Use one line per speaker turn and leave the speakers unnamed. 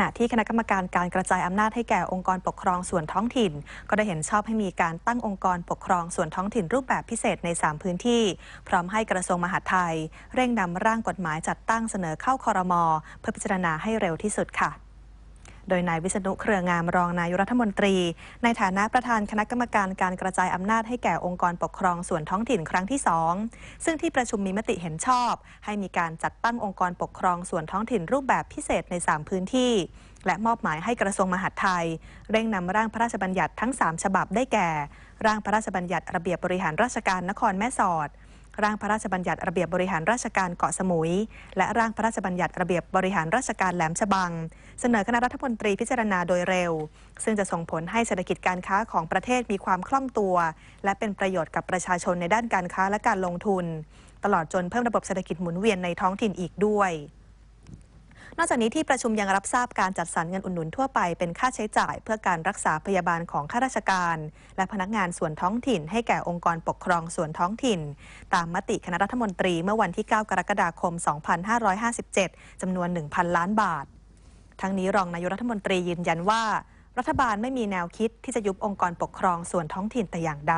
ณะที่คณะกรรมการการกระจายอำนาจให้แก่องค์กรปกครองส่วนท้องถิ่น ก็ได้เห็นชอบให้มีการตั้งองค์กรปกครองส่วนท้องถิ่นรูปแบบพิเศษใน 3 พื้นที่ พร้อมให้กระทรวงมหาดไทย เร่งนำร่างกฎหมายจัดตั้งเสนอเข้าคอรมอเพื่อพิจารณาให้เร็วที่สุดค่ะ โดยนายวิษณุเครืองามรองนายรัฐมนตรี ในฐานะประธานคณะกรรมการการกระจายอำนาจให้แก่องค์กรปกครองส่วนท้องถิ่นครั้งที่ 2 ซึ่งที่ประชุมมีมติเห็นชอบ ให้มีการจัดตั้งองค์กรปกครองส่วนท้องถิ่นรูปแบบพิเศษใน 3 พื้นที่ และมอบหมายให้กระทรวงมหาดไทย เร่งนำร่างพระราชบัญญัติทั้ง 3 ฉบับได้แก่ ร่างพระราชบัญญัติระเบียบบริหารราชการนครแม่สอด ร่างพระราชบัญญัติระเบียบบริหารราชการเกาะสมุย และร่างพระราชบัญญัติระเบียบบริหารราชการแหลมฉบัง เสนอคณะรัฐมนตรีพิจารณาโดยเร็ว ซึ่งจะส่งผลให้เศรษฐกิจการค้าของประเทศมีความคล่องตัว และเป็นประโยชน์กับประชาชนในด้านการค้าและการลงทุน ตลอดจนเพิ่มระบบเศรษฐกิจหมุนเวียนในท้องถิ่นอีกด้วย นอกจากนี้ที่ประชุมยังรับทราบการจัดสรรเงินอุดหนุนทั่วไปเป็นค่าใช้จ่าย เพื่อการรักษาพยาบาลของข้าราชการ และพนักงานส่วนท้องถิ่น ให้แก่องค์กรปกครองส่วนท้องถิ่น ตามมติคณะรัฐมนตรีเมื่อวันที่ 9 กรกฎาคม 2557 จำนวน 1,000 ล้านบาท ทั้งนี้รองนายกรัฐมนตรียืนยันว่า รัฐบาลไม่มีแนวคิดที่จะยุบองค์กรปกครองส่วนท้องถิ่นแต่อย่างใด